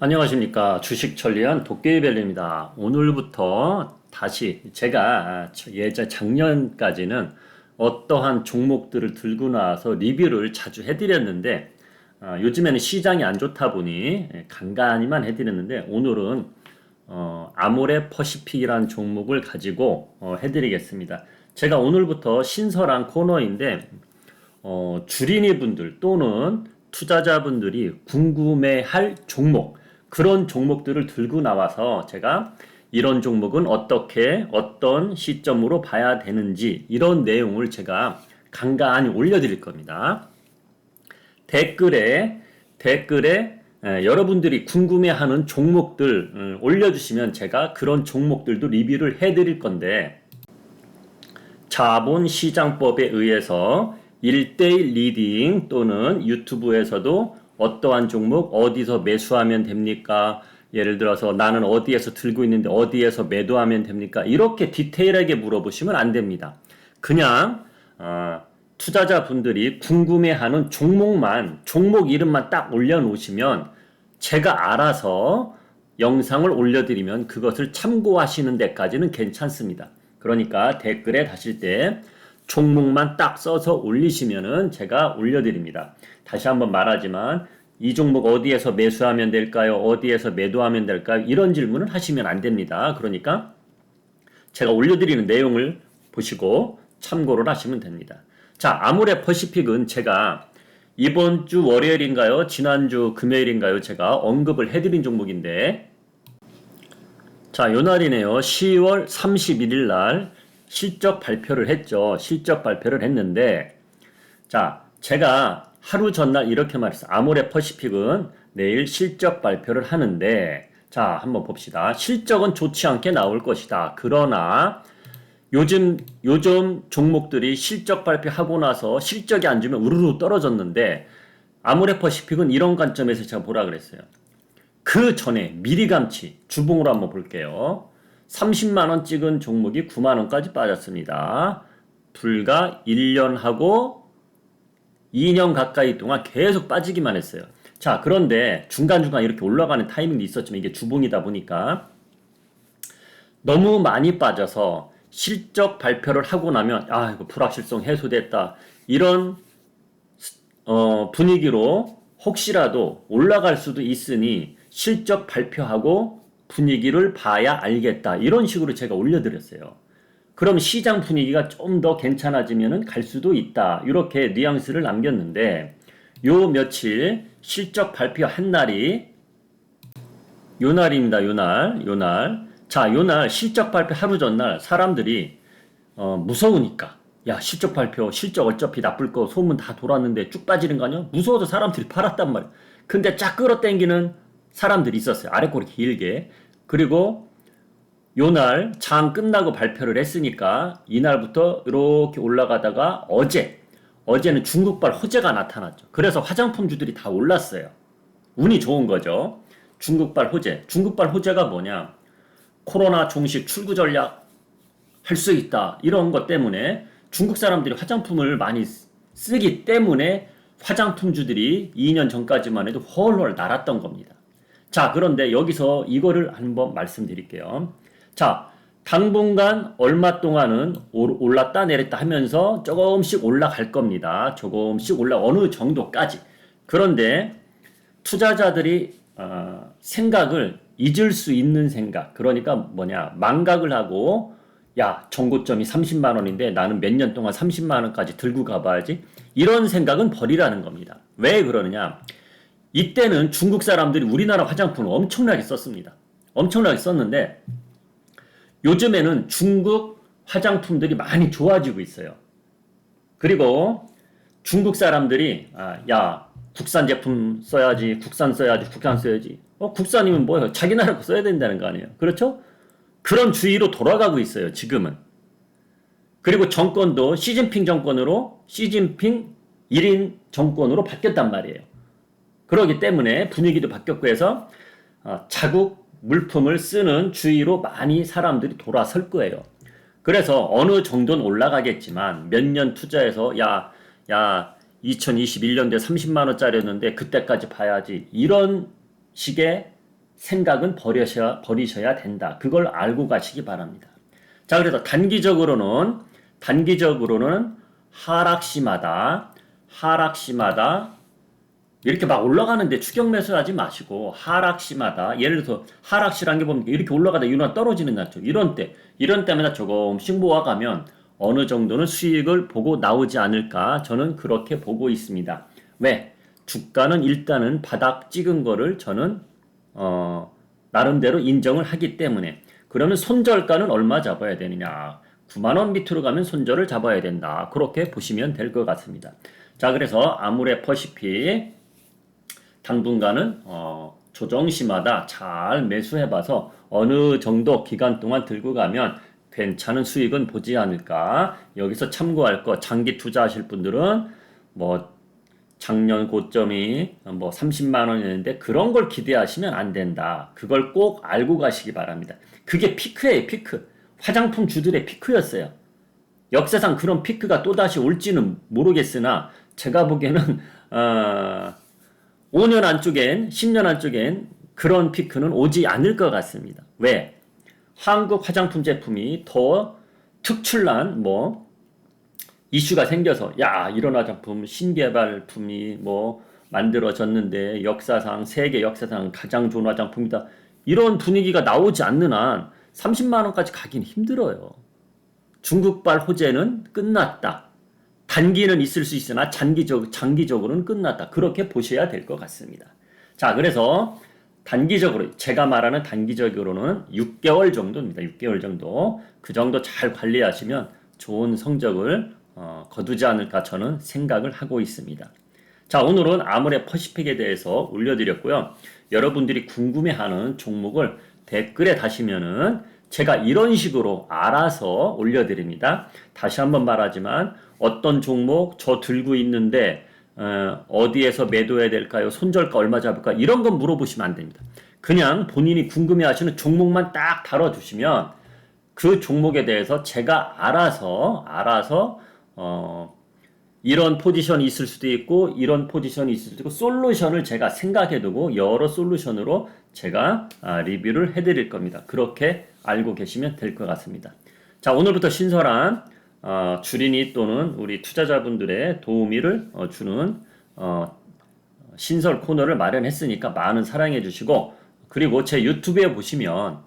안녕하십니까 주식 천리안 도깨비벨리입니다. 오늘부터 다시 제가 예전 작년까지는 어떠한 종목들을 들고 나와서 리뷰를 자주 해드렸는데 어, 요즘에는 시장이 안 좋다 보니 간간히만 해드렸는데 오늘은 어, 아모레 퍼시픽이라는 종목을 가지고 어, 해드리겠습니다. 제가 오늘부터 신설한 코너인데 어, 주린이 분들 또는 투자자분들이 궁금해할 종목 그런 종목들을 들고 나와서 제가 이런 종목은 어떻게 어떤 시점으로 봐야 되는지 이런 내용을 제가 간간히 올려드릴 겁니다. 댓글에 댓글에 에, 여러분들이 궁금해하는 종목들 음, 올려주시면 제가 그런 종목들도 리뷰를 해드릴 건데 자본시장법에 의해서 1대1 리딩 또는 유튜브에서도 어떠한 종목 어디서 매수하면 됩니까? 예를 들어서 나는 어디에서 들고 있는데 어디에서 매도하면 됩니까? 이렇게 디테일하게 물어보시면 안 됩니다. 그냥 어, 투자자분들이 궁금해하는 종목만 종목 이름만 딱 올려놓으시면 제가 알아서 영상을 올려드리면 그것을 참고하시는 데까지는 괜찮습니다. 그러니까 댓글에 다실 때 종목만 딱 써서 올리시면은 제가 올려드립니다. 다시 한번 말하지만 이 종목 어디에서 매수하면 될까요? 어디에서 매도하면 될까요? 이런 질문을 하시면 안 됩니다. 그러니까 제가 올려드리는 내용을 보시고 참고를 하시면 됩니다. 자, 아모레 퍼시픽은 제가 이번 주 월요일인가요? 지난주 금요일인가요? 제가 언급을 해드린 종목인데 자, 요 날이네요. 10월 31일 날 실적 발표를 했죠. 실적 발표를 했는데 자, 제가 하루 전날 이렇게 말했어요. 아모레 퍼시픽은 내일 실적 발표를 하는데 자, 한번 봅시다. 실적은 좋지 않게 나올 것이다. 그러나 요즘 요즘 종목들이 실적 발표하고 나서 실적이 안 좋으면 우르르 떨어졌는데 아모레 퍼시픽은 이런 관점에서 제가 뭐라 그랬어요. 그 전에 미리 감치 주봉으로 한번 볼게요. 30만원 찍은 종목이 9만원까지 빠졌습니다. 불과 1년하고 2년 가까이 동안 계속 빠지기만 했어요. 자, 그런데 중간중간 이렇게 올라가는 타이밍도 있었지만 이게 주봉이다 보니까 너무 많이 빠져서 실적 발표를 하고 나면 아, 이거 불확실성 해소됐다. 이런 어, 분위기로 혹시라도 올라갈 수도 있으니 실적 발표하고 분위기를 봐야 알겠다. 이런 식으로 제가 올려드렸어요. 그럼 시장 분위기가 좀 더 괜찮아지면 갈 수도 있다. 이렇게 뉘앙스를 남겼는데 요 며칠 실적 발표 한 날이 요 날입니다. 요 날, 요 날. 자, 요 날 실적 발표 하루 전날 사람들이 어, 무서우니까 야 실적 발표 실적 어차피 나쁠 거 소문 다 돌았는데 쭉 빠지는 거 아니야? 무서워서 사람들이 팔았단 말이야. 근데 쫙 끌어당기는 사람들이 있었어요. 아래꼬리 길게. 그리고 요날 장 끝나고 발표를 했으니까 이날부터 이렇게 올라가다가 어제 어제는 중국발 호재가 나타났죠. 그래서 화장품주들이 다 올랐어요. 운이 좋은 거죠. 중국발 호재. 중국발 호재가 뭐냐? 코로나 종식 출구 전략 할 수 있다. 이런 것 때문에 중국 사람들이 화장품을 많이 쓰기 때문에 화장품주들이 2년 전까지만 해도 훨훨 날았던 겁니다. 자, 그런데 여기서 이거를 한번 말씀드릴게요. 자, 당분간 얼마 동안은 올랐다 내렸다 하면서 조금씩 올라갈 겁니다. 조금씩 올라 어느 정도까지. 그런데 투자자들이 어, 생각을 잊을 수 있는 생각. 그러니까 뭐냐? 망각을 하고 야, 정고점이 30만 원인데 나는 몇 년 동안 30만 원까지 들고 가봐야지. 이런 생각은 버리라는 겁니다. 왜 그러느냐? 이때는 중국 사람들이 우리나라 화장품을 엄청나게 썼습니다. 엄청나게 썼는데 요즘에는 중국 화장품들이 많이 좋아지고 있어요. 그리고 중국 사람들이 아, 야 국산 제품 써야지, 국산 써야지, 국산 써야지. 어, 국산이면 뭐예요? 자기 나라 거 써야 된다는 거 아니에요? 그렇죠? 그런 주의로 돌아가고 있어요. 지금은. 그리고 정권도 시진핑 정권으로 시진핑 1인 정권으로 바뀌었단 말이에요. 그러기 때문에 분위기도 바뀌었고 해서 어, 자국 물품을 쓰는 주의로 많이 사람들이 돌아설 거예요. 그래서 어느 정도는 올라가겠지만 몇 년 투자해서 야, 야, 2021년도에 30만 원짜리였는데 그때까지 봐야지. 이런 식의 생각은 버리셔야, 버리셔야 된다. 그걸 알고 가시기 바랍니다. 자, 그래서 단기적으로는, 단기적으로는 하락시마다, 하락시마다 이렇게 막 올라가는데 추격 매수하지 마시고 하락시마다 예를 들어서 하락시란 게 보면 이렇게 올라가다 유나 떨어지는 날죠. 이런 때 이런 때마다 조금씩 모아가면 어느 정도는 수익을 보고 나오지 않을까 저는 그렇게 보고 있습니다. 왜? 주가는 일단은 바닥 찍은 거를 저는 어 나름대로 인정을 하기 때문에 그러면 손절가는 얼마 잡아야 되느냐? 9만 원 밑으로 가면 손절을 잡아야 된다. 그렇게 보시면 될 것 같습니다. 자, 그래서 아무래퍼시피 당분간은 어, 조정시마다 잘 매수해봐서 어느 정도 기간 동안 들고 가면 괜찮은 수익은 보지 않을까. 여기서 참고할 거 장기 투자하실 분들은 뭐 작년 고점이 뭐 30만 원이었는데 그런 걸 기대하시면 안 된다. 그걸 꼭 알고 가시기 바랍니다. 그게 피크예요, 피크. 화장품 주들의 피크였어요. 역사상 그런 피크가 또다시 올지는 모르겠으나 제가 보기에는 어, 5년 안쪽엔 10년 안쪽엔 그런 피크는 오지 않을 것 같습니다. 왜? 한국 화장품 제품이 더 특출난 뭐 이슈가 생겨서 야 이런 화장품 신개발품이 뭐 만들어졌는데 역사상 세계 역사상 가장 좋은 화장품이다 이런 분위기가 나오지 않는 한 30만 원까지 가긴 힘들어요. 중국발 호재는 끝났다. 단기는 있을 수 있으나 장기적, 장기적으로는 끝났다. 그렇게 보셔야 될 것 같습니다. 자, 그래서 단기적으로, 제가 말하는 단기적으로는 6개월 정도입니다. 6개월 정도. 그 정도 잘 관리하시면 좋은 성적을 어, 거두지 않을까 저는 생각을 하고 있습니다. 자, 오늘은 아무래 퍼시픽에 대해서 올려드렸고요. 여러분들이 궁금해하는 종목을 댓글에 다시면은 제가 이런 식으로 알아서 올려드립니다. 다시 한번 말하지만 어떤 종목 저 들고 있는데 어, 디에서 매도해야 될까요? 손절가 얼마 잡을까? 이런 건 물어보시면 안 됩니다. 그냥 본인이 궁금해하시는 종목만 딱 다뤄주시면 그 종목에 대해서 제가 알아서 알아서 어, 이런 포지션이 있을 수도 있고 이런 포지션이 있을 수도 있고 솔루션을 제가 생각해두고 여러 솔루션으로 제가 아, 리뷰를 해드릴 겁니다. 그렇게 알고 계시면 될 것 같습니다. 자 오늘부터 신설한 어, 주린이 또는 우리 투자자분들의 도우미를 어, 주는 어, 신설 코너를 마련했으니까 많은 사랑해 주시고 그리고 제 유튜브에 보시면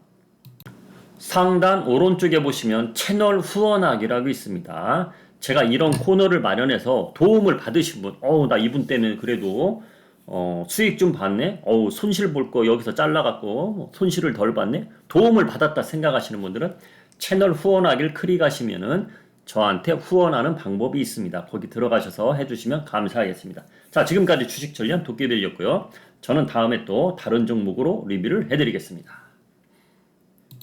상단 오른쪽에 보시면 채널 후원하기라고 있습니다. 제가 이런 코너를 마련해서 도움을 받으신 분, 어우, 나 이분 때문에 그래도, 어, 수익 좀 받네? 어우, 손실 볼 거 여기서 잘라갖고, 손실을 덜 받네? 도움을 받았다 생각하시는 분들은 채널 후원하기를 클릭하시면은 저한테 후원하는 방법이 있습니다. 거기 들어가셔서 해주시면 감사하겠습니다. 자, 지금까지 주식 전략 도깨비였고요. 저는 다음에 또 다른 종목으로 리뷰를 해드리겠습니다.